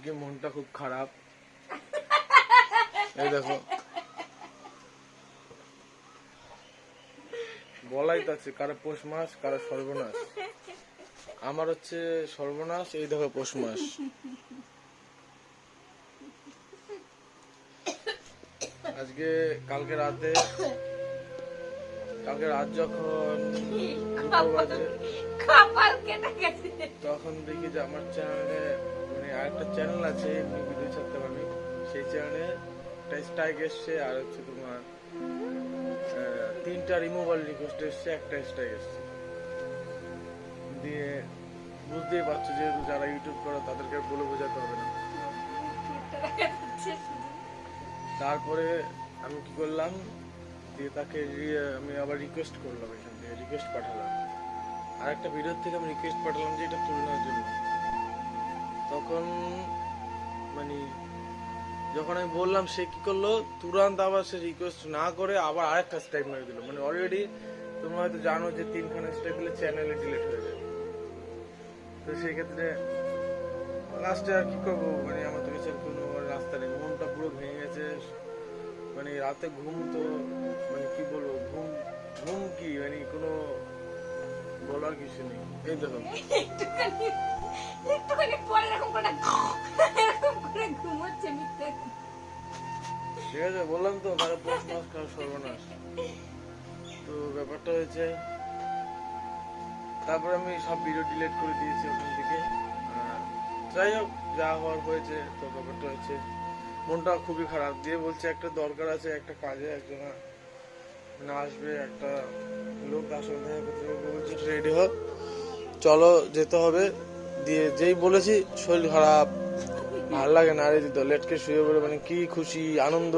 আজকে মনটা খুব খারাপ। এই দেখো। বলাই তো আছে কারও পৌষ মাস কারও সর্বনাশ। আমার হচ্ছে সর্বনাশ এই দেখো পৌষ মাস। আজকে কালকে রাতে কালকে রাত যখন দুটো বাজে তখন দেখি যে আমার চ্যানেলে আরেকটা চ্যানেল আছে ভিডিও ছাড়তে পারি সেই চ্যানেলে একটা স্ট্রাইক এসছে, আর হচ্ছে তোমার তিনটা রিমুভাল রিকোয়েস্ট এসছে, একটা স্ট্রাইক এসছে। দিয়ে বুঝতেই পারছ, যেহেতু যারা ইউটিউব করে, তাদেরকে বলে বোঝাতে হবে না। তারপরে আমি কি করলাম, দিয়ে তাকে আমি আবার রিকোয়েস্ট করলাম এখান থেকে রিকোয়েস্ট পাঠালাম। আর একটা ভিডিওর থেকে আমি রিকোয়েস্ট পাঠালাম যে এটা তুলনার জন্য। তখন মানে যখন আমি বললাম সে কি করল, তুরান্ত আবার সে রিকোয়েস্ট না করে আবার আরেকটা স্ট্রাইক মেরে দিল। মানে অলরেডি তোমরা হয়তো জানো যে তিনখানা স্ট্রাইক দিলে চ্যানেলে ডিলিট হয়ে যায়। তো সেই ক্ষেত্রে লাস্টে আর কি করব? মানে আমার তো কিছু কোনো রাস্তা নেই, মনটা পুরো ভেঙে গেছে। মানে রাতে ঘুম তো মানে কি বলব, ঘুম ঘুম কি? মানে কোনো বলার কিছু নেই। এই দেখো। একটুখানি পরে এরকম করে এরকম করে ঘুমোচ্ছে মিথ্যে। ঠিক আছে বললাম তো কারও পোস্ট মাস কারও সর্বনাশ। তো ব্যাপারটা হয়েছে তারপর আমি সব ভিডিও ডিলিট করে দিয়েছি ওখান থেকে। যাই হোক যা হওয়ার হয়েছে তো ব্যাপারটা হয়েছে মনটা খুবই খারাপ। দিয়ে বলছে একটা দরকার আছে একটা কাজে একজন মানে আসবে একটা লোক আসলে দেখা করতে বলছে রেডি হোক চলো যেতে হবে। দিয়ে যেই বলেছি শরীর খারাপ ভালো লাগে না রে দিত লেটকে শুয়ে পড়ে মানে কি খুশি আনন্দ।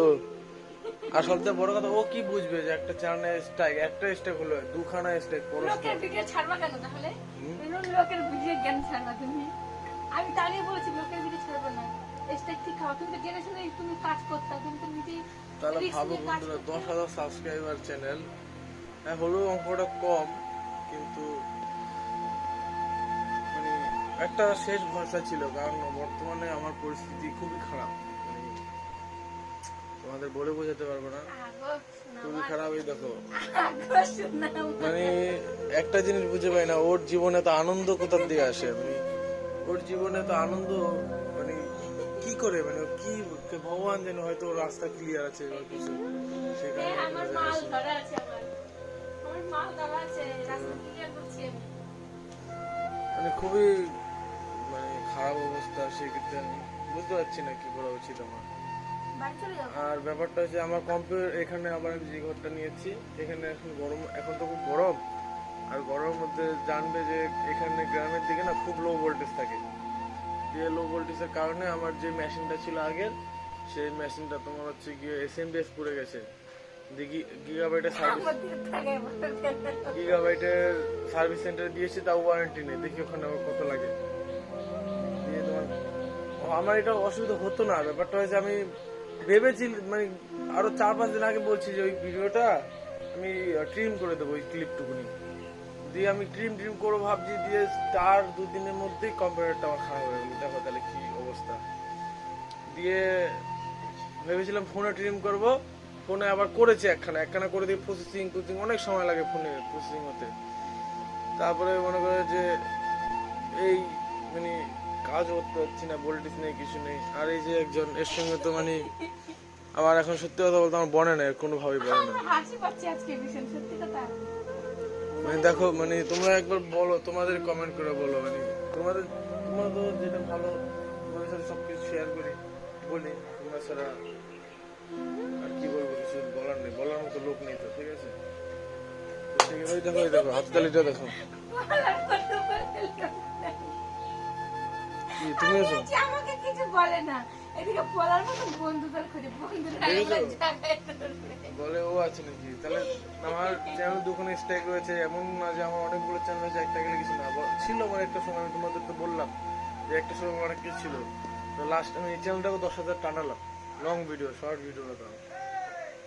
আর সবচেয়ে বড় কথা ও কি বুঝবে যে একটা চ্যানেলে স্ট্রাইক একটা স্ট্রাইক হলো দুখানা স্ট্রাইক পরস্পর লোকের ভিডিও ছাড়বা কেন তাহলে? লোকের ভিডিও জ্ঞান ছাড়বা তুমি। আমি তাড়িয়ে বলেছি লোকের ভিডিও ছাড়বে না। স্টেক ঠিক খাও? তুমি তো তুমি কাজ করতে তুমি তো নিজেই তাহলে ভাবো বন্ধুরা দশ হাজার সাবস্ক্রাইবার চ্যানেল হ্যাঁ হলেও অঙ্কটা কম কিন্তু মানে একটা শেষ ভরসা ছিল কারণ বর্তমানে আমার পরিস্থিতি খুবই খারাপ। মানে তোমাদের বলে বোঝাতে পারব না। খুবই খারাপ এই দেখো। মানে একটা জিনিস বুঝে পাই না ওর জীবনে তো আনন্দ কোথার দিকে আসে? মানে ওর জীবনে তো আনন্দ করে? মানে কি ভগবান যেন হয়তো রাস্তা ক্লিয়ার আছে কিছু সেখানে আমার মাল ধরা আছে আমার। আমার মাল ধরা আছে রাস্তা ক্লিয়ার করছি মানে খুবই মানে খারাপ অবস্থা সেক্ষেত্রে আমি বুঝতে পারছি না কি করা উচিত আমার। আর ব্যাপারটা হচ্ছে আমার কম্পিউটার এখানে আবার আমি যে ঘরটা নিয়েছি এখানে এখন গরম এখন তো খুব গরম। আর গরমের মধ্যে জানবে যে এখানে গ্রামের দিকে না খুব লো ভোল্টেজ থাকে। যে লো ভোল্টেজের কারণে আমার যে মেশিনটা ছিল আগের, সেই মেশিনটা তোমার হচ্ছে গিয়ে এসএমবিএস পড়ে গেছে। দেখি গিগাবাইটের সার্ভিস আমার গিগাবাইটের সার্ভিস সেন্টারে দিয়েছি, তাও ওয়ারেন্টি নেই। দেখি ওখানে আবার কত লাগে। দিয়ে আমার এটা অসুবিধা হতো না। ব্যাপারটা হয়েছে আমি ভেবেছি মানে আরও চার পাঁচ দিন আগে বলছি যে ওই ভিডিওটা আমি ট্রিম করে দেবো ওই ক্লিপটুকুনি দিয়ে আমি ট্রিম ট্রিম করে ভাবছি দিয়ে তার দুদিনের মধ্যেই কম্পিউটারটা আমার খারাপ হয়ে গেলো। দেখো তাহলে কি অবস্থা? দিয়ে ভেবেছিলাম ফোনে ট্রিম করব ফোনে আবার করেছি একখানা। একখানা করে দিয়ে প্রসেসিং প্রসেসিং অনেক সময় লাগে ফোনে প্রসেসিং হতে। তারপরে মনে করে যে এই মানে কাজ করতে পারছি না ভোল্টেজ নেই, কিছু নেই। আর এই যে একজন এর সঙ্গে তো মানে আমার এখন সত্যি কথা বলতে আমার বনে না কোনোভাবেই বনে না হাসি পাচ্ছে আজকে ভীষণ, সত্যি কথা। মানে দেখো মানে তোমরা একবার বলো তোমাদের কমেন্ট করে বলো মানে তোমাদের তোমরা তো যেটা ভালো তোমাদের সাথে সবকিছু শেয়ার করি বলি তোমরা ছাড়া আর কি বলব কিছু বলার নেই বলার মতো লোক নেই তো ঠিক আছে? ঠিক আছে, ওই দেখো ওই দেখো হাততালিটা দেখো। তুমি আছো আমাকে কিছু বলে না। এদিকে বলার মতো বন্ধুদের খুঁজে। বলে ও আছে নাকি? তাহলে আমার চ্যানেল দুখানে স্ট্রাইক রয়েছে এমন না যে আমার অনেকগুলো চ্যানেল আছে একটা গেলে কিছু না। ছিল আমার একটা সময় আমি তোমাদের তো বললাম যে একটা সময় অনেক কিছু ছিল। তো লাস্ট আমি এই চ্যানেলটাকে দশ হাজার টানালাম। লং ভিডিও শর্ট ভিডিও না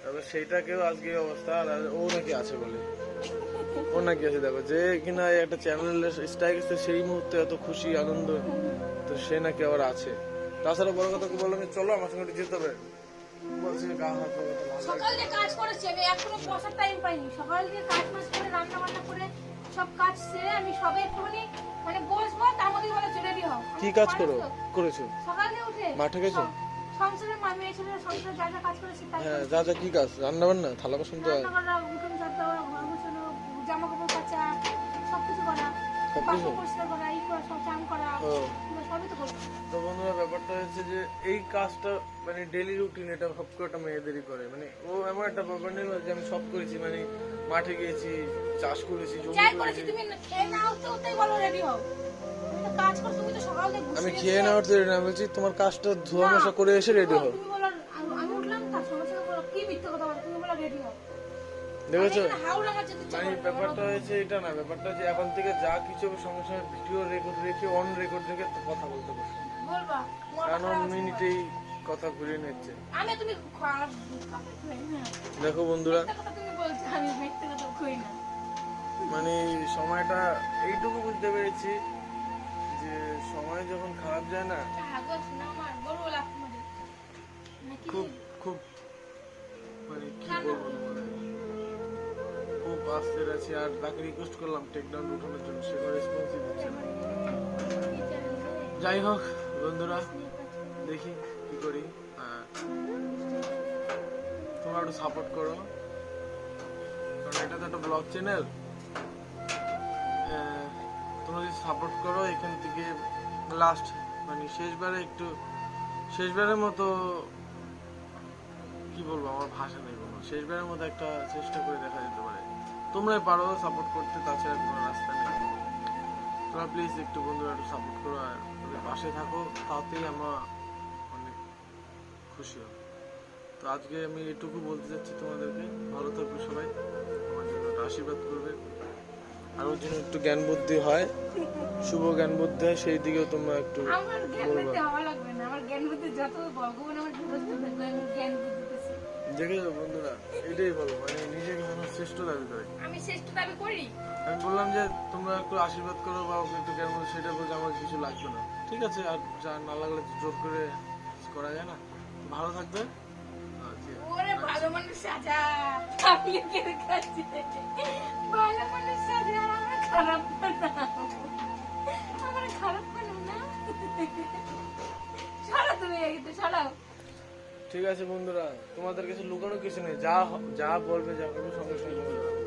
তবে সেইটাকেও আজকে অবস্থা আর ও নাকি আছে বলে। ও নাকি আছে দেখো। যে কিনা একটা চ্যানেল স্ট্রাইক সেই মুহূর্তে এত খুশি আনন্দ তো সে নাকি আবার আছে। তাছাড়া বড় কথা কি বললাম যে চলো আমার সঙ্গে একটু যেতে হবে। বলছি গা হাত। সকাল দিয়ে কাজ করেছি আমি এখনও বসার টাইম পাইনি। সকাল দিয়ে কাজ মাস করে রান্না বান্না করে সব কাজ সেরে আমি সবে একটুখানি মানে বসবো তার মধ্যে বলে রেডি হও কি কাজ করো করেছ? সকাল উঠে মাঠে গেছো? সংসারে যা যা কাজ করেছি তাই হ্যাঁ যা যা কি কাজ? রান্না বান্না থালা বাসন তো রান্না করা উঠোন ঝাড় তো করব। বন্ধুরা ব্যাপারটা হচ্ছে যে এই কাজটা মানে ডেলি রুটিন এটা সব কটা মেয়েদেরই করে। মানে ও এমন একটা ব্যাপার নেই যে আমি সব করেছি মানে মাঠে গিয়েছি চাষ করেছি জমি করেছি করেছি। তুমি খেয়ে নাও তো ওটাই বলো রেডি হও। তুমি তো কাজ করো তুমি তো সকাল থেকে আমি খেয়ে নেওয়ার তো রেডি না বলছি তোমার কাজটা ধোয়া মশা করে এসে রেডি হও। দেখেছ মানে ব্যাপারটা হয়েছে এটা না ব্যাপারটা যে এখন থেকে যা কিছু হবে সঙ্গে সঙ্গে ভিডিও রেকর্ড রেখে অন রেকর্ড রেখে কথা বলতে বলবা কারণ মিনিটেই কথা ঘুরিয়ে নিচ্ছে। দেখো বন্ধুরা। মানে সময়টা এইটুকু বুঝতে পেরেছি যে সময় যখন খারাপ যায় না খুব খুব মানে কি বলব খুব আস্তে আছি আর তাকে রিকোয়েস্ট করলাম টেক ডাউন উঠানোর জন্য। সে কোনো রেসপন্সই দিচ্ছে না। যাই হোক, বন্ধুরা, দেখি কি করি। তোমরা একটু সাপোর্ট করো। কারণ এটা তো একটা ব্লগ চ্যানেল তোমরা যদি সাপোর্ট করো, এখান থেকে লাস্ট মানে শেষবারে একটু, শেষবারের মতো, কি বলব, আমার ভাষা নেই কোনো। শেষবারের মতো একটা চেষ্টা করে দেখা যেতে পারে। তোমরাই পারো সাপোর্ট করতে তাছাড়া কোনো রাস্তা নেই। তোমরা প্লিজ একটু বন্ধুরা একটু সাপোর্ট করো আর ওদের পাশে থাকো তাতেই আমরা অনেক খুশি হব। তো আজকে আমি এটুকু বলতে চাচ্ছি তোমাদেরকে ভালো থাকবে সবাই আমার জন্য আশীর্বাদ করবে। আর ওর জন্য একটু জ্ঞান বুদ্ধি হয় শুভ জ্ঞান বুদ্ধি হয় সেই দিকেও তোমরা একটু আমার জ্ঞান বুদ্ধি হওয়া লাগবে না আমার জ্ঞান বুদ্ধি যত ভগবান আমার জ্ঞান বুদ্ধি। বন্ধুরা এটাই বলো মানে নিজেকে আমার শ্রেষ্ঠ দাবি করে? আমি শ্রেষ্ঠ দাবি করি। আমি বললাম যে তোমরা একটু আশীর্বাদ করো বা ওকে একটু বুদ্ধি সেটা বলছে আমার কিছু লাগবে না। ঠিক আছে আর যা না লাগলে জোর করে করা যায় না। ভালো থাকবে। ওরে ভালো মানুষ সাজা আমি কাছে। ভালো মানুষ সাজা আমরা খারাপ আমরা না। ছাড়া তুমি ছাড়াও ঠিক আছে বন্ধুরা, তোমাদের কাছে লুকানো কিছু নেই। যা যা বলবে, যা করবে, সঙ্গে সঙ্গে